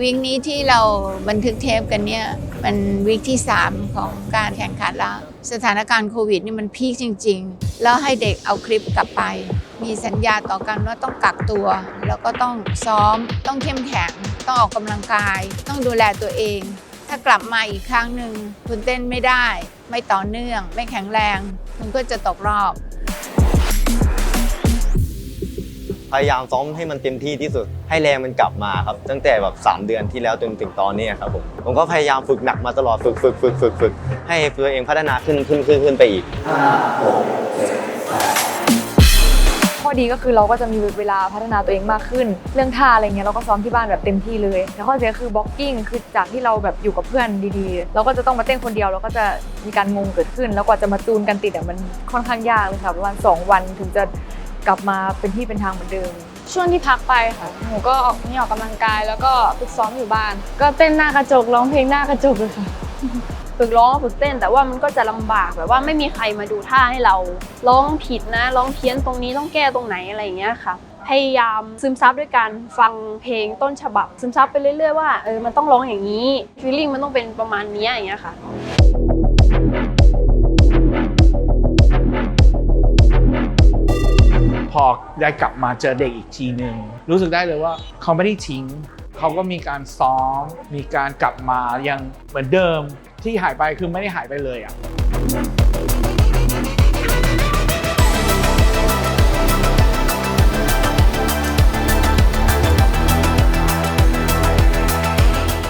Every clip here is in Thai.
วีคนี้ที่เราบันทึกเทปกันเนี่ยมันวีคที่ 3 ของการแข่งขันแล้ว สถานการณ์โควิดนี่มันพีคจริง ๆ แล้วให้เด็กเอาคลิปกลับไป มีสัญญาต่อกันว่าต้องกักตัว แล้วก็ต้องซ้อม ต้องเข้มแข็ง ต้องออกกำลังกาย ต้องดูแลตัวเอง ถ้ากลับมาอีกครั้งหนึ่งคุณเต้นไม่ได้ ไม่ต่อเนื่อง ไม่แข็งแรง คุณก็จะตกรอบ พยายามซ้อมให้มันเต็มที่ที่สุด ให้แรงมันกลับมาครับ ตั้งแต่แบบ 3 เดือนที่แล้วจนถึงตอนนี้ครับผมผมก็พยายามฝึกหนักมาตลอดฝึกฝึกฝึกฝึกฝึกให้ตัวเองพัฒนาขึ้นขึ้นขึ้นขึ้นไปอีกข้อดีก็คือเราก็จะมีเวลาพัฒนาตัวเองมากขึ้น เรื่องท่าอะไรเงี้ยเราก็ซ้อมที่บ้านแบบเต็มที่เลยแต่ข้อเสียคือบล็อกกิ้งคือจากที่เราแบบอยู่กับเพื่อนดีๆ เราก็จะต้องมาเต้นคนเดียวเราก็จะมีการงงเกิดขึ้น แล้วกว่าจะมาจูนกันติดอะมันค่อนข้างยากเลยค่ะประมาณสองวันถึงจะ กลับมาเป็นที่เป็นทางเหมือนเดิม ช่วงที่พักไปค่ะหนูก็ออกนี่ออกกำลังกายแล้วก็ฝึกซ้อมอยู่บ้าน ก็เต้นหน้ากระจกร้องเพลงหน้ากระจกเลยค่ะฝึกร้องฝึกเต้นแต่ว่ามันก็จะลำบากแบบว่าไม่มีใครมาดูท่าให้เราร้องผิดนะร้องเพี้ยนตรงนี้ต้องแก้ตรงไหนอะไรอย่างเงี้ยค่ะ พยายามซึมซับด้วยการฟังเพลงต้นฉบับ ซึมซับไปเรื่อยๆว่าเออมันต้องร้องอย่างนี้ฟีลลิ่งมันต้องเป็นประมาณนี้อย่างเงี้ยค่ะ พอได้กลับมาเจอเด็กอีกทีหนึ่งรู้สึกได้เลยว่าเขาไม่ได้ทิ้ง เขาก็มีการซ้อม มีการกลับมายังเหมือนเดิมที่หายไปคือไม่ได้หายไปเลยอะ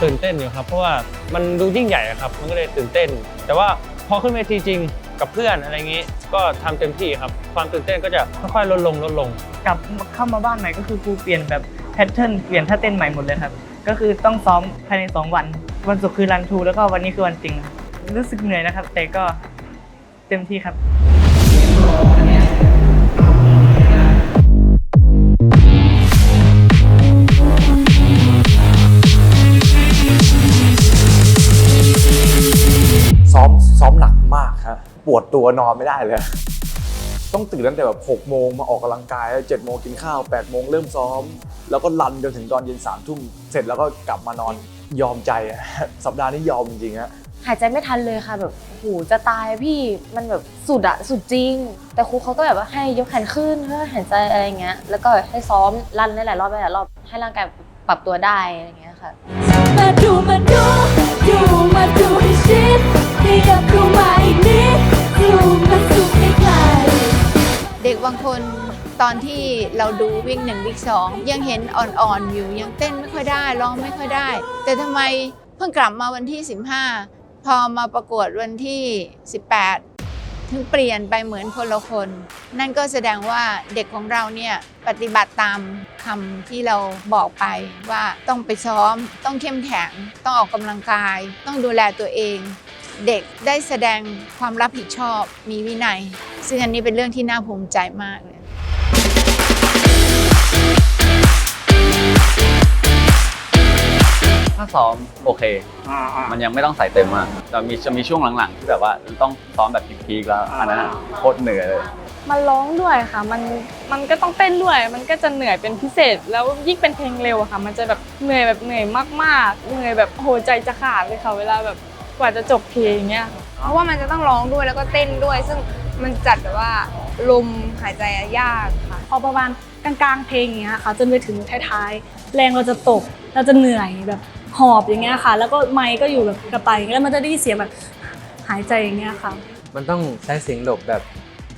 ตื่นเต้นอยู่ครับ เพราะว่ามันดูยิ่งใหญ่ครับ มันก็เลยตื่นเต้น แต่ว่าพอขึ้นเวทีจริง กับเพื่อนอะไรอย่างนี้ ก็ทำเต็มที่ครับ ความตื่นเต้นก็จะค่อยๆลดลงลดลงกลับเข้ามาบ้านใหม่ก็คือครูเปลี่ยนแบบแพทเทิร์นเปลี่ยนท่าเต้นใหม่หมดเลยครับ ก็คือต้องซ้อมภายใน 2 วัน วันศุกร์คือรันทูแล้วก็วันนี้คือวันจริง รู้สึกเหนื่อยนะครับ แต่ก็เต็มที่ครับ ปวดตัวนอนไม่ได้เลย ต้องตื่นตั้งแต่แบบ6โมงมาออกกำลังกายแล้ว7โมงกินข้าว8โมงเริ่มซ้อม แล้วก็รันจนถึงตอนเย็น3ทุ่มเสร็จแล้วก็กลับมานอนยอมใจสัปดาห์นี้ยอมจริงๆฮะหายใจไม่ทันเลยค่ะแบบโหจะตายพี่มันแบบสุดอะสุดจริง แต่ครูเขาก็แบบว่าให้ยกแขนขึ้นเพื่อหายใจอะไรเงี้ยแล้วก็ให้ซ้อมรันหลายรอบหลายรอบให้ร่างกายปรับตัวได้อะไรเงี้ยค่ะมาดูมาดูางคนตอนที่เราดูวิ่งหนึ่งวิ่งสองยังเห็นอ่อนๆอยู่ยังเต้นไม่ค่อยได้ร้องไม่ค่อยได้ แต่ทำไมเพิ่งกลับมาวันที่ 15 พอมาประกวดวันที่ 18 ถึงเปลี่ยนไปเหมือนคนละคน นั่นก็แสดงว่าเด็กของเราเนี่ยปฏิบัติตามคำที่เราบอกไปว่าต้องไปซ้อม ต้องเข้มแข็ง ต้องออกกำลังกาย ต้องดูแลตัวเอง เด็กได้แสดงความรับผิดชอบมีวินัย ซึ่งอันนี้เป็นเรื่องที่น่าภูมิใจมากเลยถ้าซ้อมโอเค มันยังไม่ต้องใส่เต็มมากแต่มีจะมีช่วงหลังๆ ที่แบบว่าต้องซ้อมแบบพีคๆแล้วอันนั้นอะโคตรเหนื่อยเลย มันร้องด้วยค่ะ มันมันก็ต้องเต้นด้วย มันก็จะเหนื่อยเป็นพิเศษ แล้วยิ่งเป็นเพลงเร็วอะค่ะ มันจะแบบเหนื่อยแบบเหนื่อยมากๆ เหนื่อยแบบโหใจจะขาดเลยค่ะ เวลาแบบ กว่าจะจบเพลงเนี้ยเพราะว่ามันจะต้องร้องด้วยแล้วก็เต้นด้วย ซึ่งมันจัดแบบว่าลมหายใจยากค่ะพอประมาณกลางๆเพลงอย่างเงี้ยค่ะจนไปถึงท้ายๆ แรงเราจะตกเราจะเหนื่อยแบบหอบอย่างเงี้ยค่ะ แล้วก็ไมค์ก็อยู่แบบกระไปอย่ายแล้วมันจะได้ยินเสียงแบบหายใจอย่างเงี้ยค่ะ มันต้องใช้เสียงหลบแบบ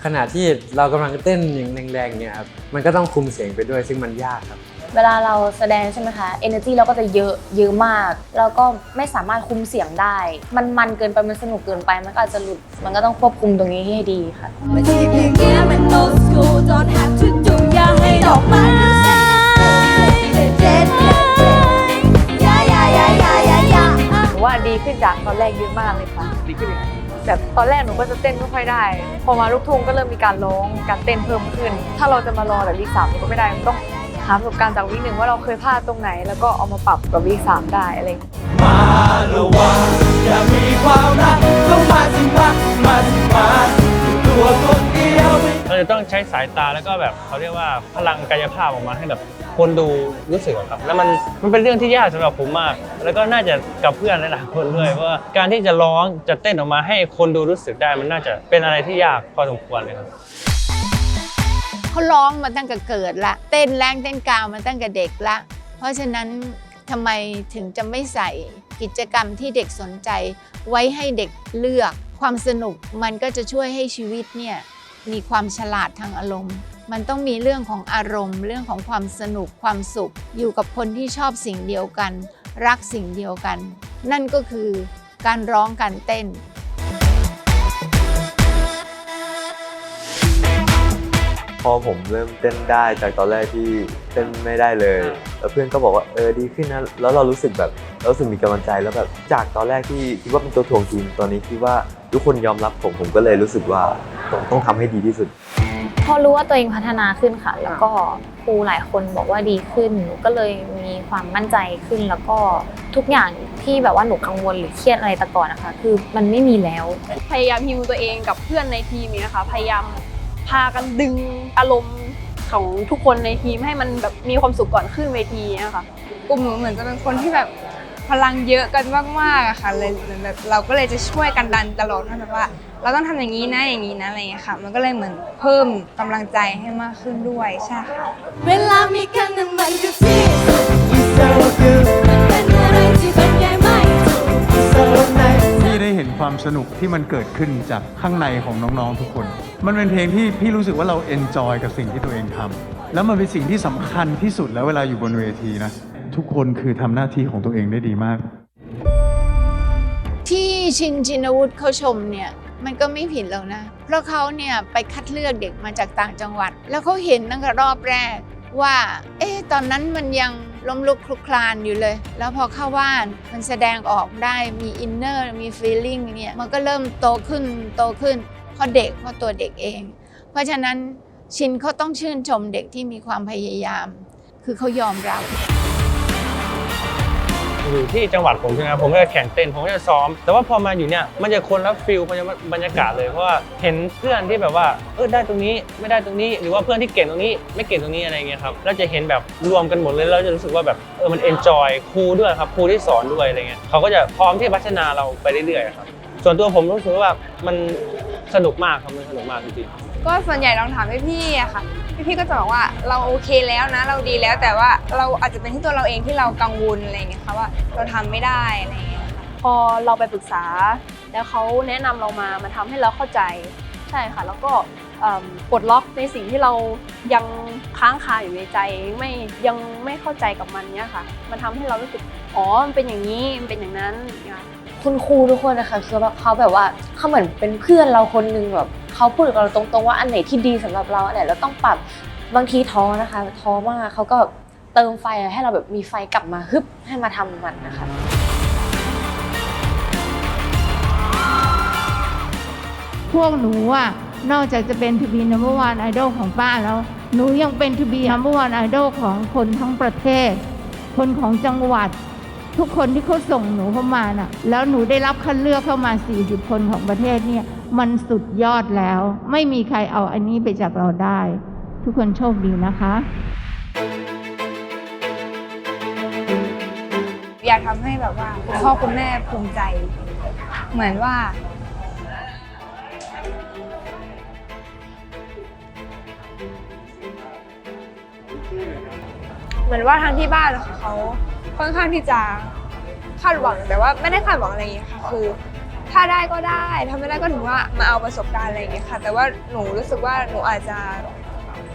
ขณะที่เรากำลังเต้นอย่างแรงๆเนี่ยครับมันก็ต้องคุมเสียงไปด้วยซึ่งมันยากครับ เวลาเราแสดงใช่ไหมคะ energy เราก็จะเยอะเยอะมาก แล้วก็ไม่สามารถคุมเสียงได้ มันมันเกินไป มันสนุกเกินไป มันก็อาจจะหลุด มันก็ต้องควบคุมตรงนี้ให้ดีค่ะไม่ใช่เพียงแค่มัน old school don't have to do อย่าให้ดอกไม้เด็ดเด็ดยายายายายายาหนูว่าดีขึ้นจากตอนแรกเยอะมากเลยค่ะ ดีขึ้นยังไงแบบตอนแรกหนูก็จะเต้นไม่ค่อยได้ พอมาลูกทุ่งก็เริ่มมีการร้อง การเต้นเพิ่มขึ้น ถ้าเราจะมารอแบบวีคสามมันก็ไม่ได้ มันต้อง หาประสบการณ์จากวีคหนึ่งว่าเราเคยพลาดตรงไหน แล้วก็เอามาปรับกับวีคสามได้อะไรอย่างเงี้ยมาละว่าอย่ามีความรักก็มาสิมามาสิมาตัวคนเดียวก็จะต้องใช้สายตาแล้วก็แบบเขาเรียกว่าพลังกายภาพออกมาให้แบบคนดูรู้สึกครับ แล้วมันมันเป็นเรื่องที่ยากสำหรับผมมาก แล้วก็น่าจะกับเพื่อนหลายๆคนด้วยเพราะว่าการที่จะร้องจะเต้นออกมาให้คนดูรู้สึกได้ มันน่าจะเป็นอะไรที่ยากพอสมควรเลยครับ เขาร้องมาตั้งแต่เกิดละ เต้นแรงเต้นกาวมาตั้งแต่เด็กละ เพราะฉะนั้นทำไมถึงจะไม่ใส่กิจกรรมที่เด็กสนใจ ไว้ให้เด็กเลือก ความสนุกมันก็จะช่วยให้ชีวิตเนี่ยมีความฉลาดทางอารมณ์ มันต้องมีเรื่องของอารมณ์ เรื่องของความสนุกความสุข อยู่กับคนที่ชอบสิ่งเดียวกัน รักสิ่งเดียวกัน นั่นก็คือการร้องการเต้น พอผมเริ่มเต้นได้จากตอนแรกที่เต้นไม่ได้เลย แล้วเพื่อนก็บอกว่าเออดีขึ้นนะแล้วเรารู้สึกแบบเรารู้สึกมีกำลังใจแล้วแบบจากตอนแรกที่คิดว่าเป็นตัวถ่วงทีมตอนนี้คิดว่าทุกคนยอมรับผมผมก็เลยรู้สึกว่าต้องต้องทำให้ดีที่สุด พอรู้ว่าตัวเองพัฒนาขึ้นค่ะ แล้วก็ครูหลายคนบอกว่าดีขึ้นหนูก็เลยมีความมั่นใจขึ้นแล้วก็ทุกอย่างที่แบบว่าหนูกังวลหรือเครียดอะไรแต่ก่อนนะคะ คือมันไม่มีแล้ว พยายามฮิวตัวเองกับเพื่อนในทีมเนี้ยค่ะพยายาม พากันดึงอารมณ์ของทุกคนในทีมให้มันแบบมีความสุขก่อนขึ้นเวทีเนี้ยค่ะกลุ่มหนูเหมือนจะเป็นคนที่แบบพลังเยอะกันมากๆอะค่ะเลยเหมือนแบบเราก็เลยจะช่วยกันดันตลอดว่าแบบว่า เราต้องทำอย่างนี้นะอย่างนี้นะอะไรอย่างเงี้ยค่ะ มันก็เลยเหมือนเพิ่มกำลังใจให้มากขึ้นด้วยใช่ค่ะ เวลามีกันนั้นมันก็ที่ ความสนุกที่มันเกิดขึ้นจากข้างในของน้องๆทุกคน มันเป็นเพลงที่พี่รู้สึกว่าเราเอนจอยกับสิ่งที่ตัวเองทำแล้วมันเป็นสิ่งที่สำคัญที่สุดแล้วเวลาอยู่บนเวทีนะ ทุกคนคือทำหน้าที่ของตัวเองได้ดีมาก ที่ชินชินวุฒิเขาชมเนี่ยมันก็ไม่ผิดแล้วนะ เพราะเขาเนี่ยไปคัดเลือกเด็กมาจากต่างจังหวัด แล้วเขาเห็นตั้งแต่รอบแรกว่า เอ๊ะตอนนั้นมันยัง ล้มลุกคลุกคลานอยู่เลย แล้วพอเข้าบ้านมันแสดงออกได้มีอินเนอร์มีฟีลลิ่งเนี่ยมันก็เริ่มโตขึ้นโตขึ้นเพราะเด็กเพราะตัวเด็กเอง เพราะฉะนั้นชินเขาต้องชื่นชมเด็กที่มีความพยายาม คือเขายอมรับ อยู่ที่จังหวัดผมใช่ไหมครับผมก็จะแข่งเต้นผมก็จะซ้อม แต่ว่าพอมาอยู่เนี่ยมันจะคนละฟิลมันจะบรรยากาศเลยเพราะว่าเห็นเพื่อนที่แบบว่าเออได้ตรงนี้ไม่ได้ตรงนี้ หรือว่าเพื่อนที่เก่งตรงนี้ ไม่เก่งตรงนี้อะไรเงี้ยครับแล้วจะเห็นแบบรวมกันหมดเลยแล้วจะรู้สึกว่าแบบเออมันเอนจอยครูด้วยครับครูที่สอนด้วยอะไรเงี้ยเขาก็จะพร้อมที่พัฒนาเราไปเรื่อยๆครับส่วนตัวผมรู้สึกว่ามันสนุกมากครับมันสนุกมากจริงๆ ก็ส่วนใหญ่ลองถามพี่ๆอะค่ะ พี่ๆก็จะบอกว่าเราโอเคแล้วนะ เราดีแล้วแต่ว่าเราอาจจะเป็นที่ตัวเราเองที่เรากังวลอะไรอย่างเงี้ยค่ะว่าเราทำไม่ได้อะไรอย่างเงี้ยค่ะพอเราไปปรึกษา แล้วเขาแนะนำเรามามันทำให้เราเข้าใจใช่ค่ะ แล้วก็ปลดล็อกในสิ่งที่เรายังค้างคาอยู่ในใจไม่ยังไม่เข้าใจกับมันเนี่ยค่ะ มันทำให้เรารู้สึกอ๋อมันเป็นอย่างนี้มันเป็นอย่างนั้นเนี่ย คุณครูทุกคนนะคะคือแบบเขาแบบว่าเขาเหมือนเป็นเพื่อนเราคนหนึงแบบเขาพูดกับเราตรงๆว่าอันไหนที่ดีสำหรับเราอันไหนเราต้องปรับบางทีท้อนะคะท้อมากเขาก็เติมไฟให้เราแบบมีไฟกลับมาฮึบให้มาทำมันนะคะพวกหนูอะนอกจากจะเป็นทูบีนัมเบอร์วันไอดอลของป้าแล้ว หนูยังเป็นทูบีนัมเบอร์วันไอดอลของคนทั้งประเทศ คนของจังหวัด ทุกคนที่เขาส่งหนูเข้ามาน่ะ แล้วหนูได้รับคัดเลือกเข้ามา 40 คนของประเทศเนี่ย มันสุดยอดแล้ว ไม่มีใครเอาอันนี้ไปจากเราได้ ทุกคนโชคดีนะคะ อยากทำให้แบบว่าคุณพ่อคุณแม่ภูมิใจ เหมือนว่า เหมือนว่าทางที่บ้านอะค่ะเขา ค่อนข้างที่จะคาดหวังแต่ว่าไม่ได้คาดหวังอะไรอย่างเงี้ยค่ะคือ ถ้าได้ก็ได้ถ้าไม่ได้ก็ถือว่ามาเอาประสบการณ์อะไรอย่างเงี้ยค่ะ แต่ว่าหนูรู้สึกว่าหนูอาจจะ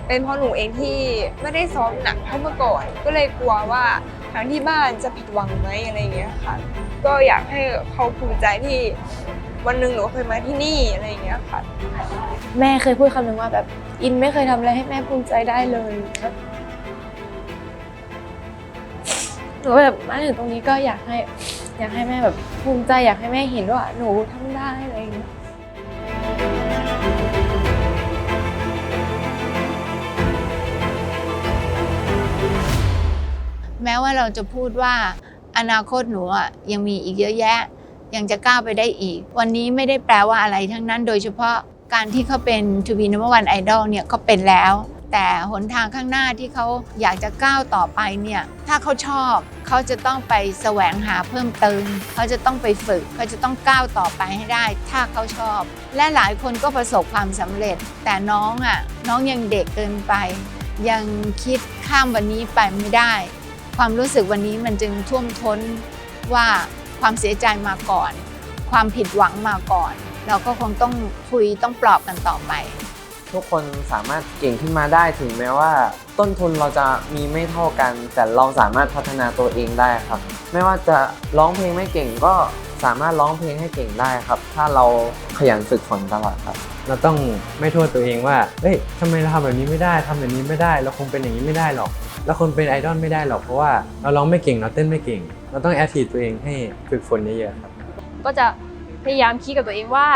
เป็นเพราะหนูเองที่ไม่ได้ซ้อมหนักเท่าเมื่อก่อน ก็เลยกลัวว่าทางที่บ้านจะผิดหวังไหมอะไรอย่างเงี้ยค่ะ ก็อยากให้เขาภูมิใจที่วันหนึ่งหนูเคยมาที่นี่อะไรอย่างเงี้ยค่ะ แม่เคยพูดคำหนึ่งว่าแบบอินไม่เคยทำอะไรให้แม่ภูมิใจได้เลย หนูแบบมาถึงตรงนี้ก็อยากให้ อยากให้แม่แบบภูมิใจอยากให้แม่เห็นว่าหนูทำได้อะไรอย่างเงี้ยแม้ว่าเราจะพูดว่าอนาคตหนูอะยังมีอีกเยอะแยะ ยังจะก้าวไปได้อีก วันนี้ไม่ได้แปลว่าอะไรทั้งนั้น โดยเฉพาะการที่เขาเป็น To be number one idol เนี่ยก็เป็นแล้ว แต่หนทางข้างหน้าที่เขาอยากจะก้าวต่อไปเนี่ยถ้าเขาชอบเขาจะต้องไปแสวงหาเพิ่มเติมเขาจะต้องไปฝึกเขาจะต้องก้าวต่อไปให้ได้ ถ้าเขาชอบ และหลายคนก็ประสบความสำเร็จ แต่น้องอะน้องยังเด็กเกินไป ยังคิดข้ามวันนี้ไปไม่ได้ ความรู้สึกวันนี้มันจึงท่วมท้นว่าความเสียใจมาก่อน ความผิดหวังมาก่อน เราก็คงต้องคุยต้องปลอบกันต่อไป ทุกคนสามารถเก่งขึ้นมาได้ถึงแม้ว่า ต้นทุนเราจะมีไม่เท่ากัน แต่เราสามารถพัฒนาตัวเองได้ครับ ไม่ว่าจะร้องเพลงไม่เก่งก็สามารถร้องเพลงให้เก่งได้ครับ ถ้าเราขยันฝึกฝนตลอดครับ เราต้องไม่โทษตัวเองว่าเอ้ยทำไมเราทำแบบนี้ไม่ได้ทำแบบนี้ไม่ได้ เราคงเป็นอย่างนี้ไม่ได้หรอกแล้วคนเป็นไอดอลไม่ได้หรอกเพราะว่าเราร้องไม่เก่งเราเต้นไม่เก่ง เราต้องแอดทีตัวเองให้ฝึกฝนเยอะๆครับก็จะพยายามคิดกับตัวเองว่า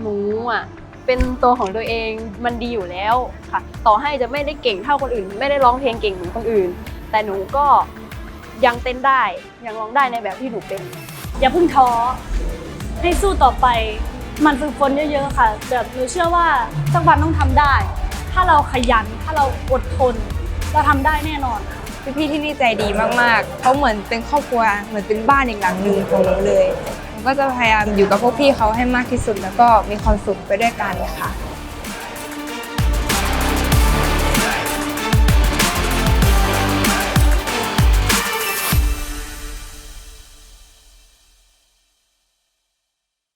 หนูอะ เป็นตัวของตัวเองมันดีอยู่แล้วค่ะ ต่อให้จะไม่ได้เก่งเท่าคนอื่น ไม่ได้ร้องเพลงเก่งเหมือนคนอื่น แต่หนูก็ยังเต้นได้ยังร้องได้ในแบบที่หนูเป็น อย่าเพิ่งท้อให้สู้ต่อไป มันฝึกฝนเยอะๆค่ะแบบหนูเชื่อว่าสักวันต้องทำได้ ถ้าเราขยันถ้าเราอดทน เราทำได้แน่นอนพี่ๆที่นี่ใจดีมากๆเขาเหมือนเป็นครอบครัวเหมือนเป็นบ้านอีกหลังหนึ่งของหนูเลย ก็จะพยายามอยู่กับพวกพี่เขาให้มากที่สุด แล้วก็มีความสุขไปด้วยกันค่ะ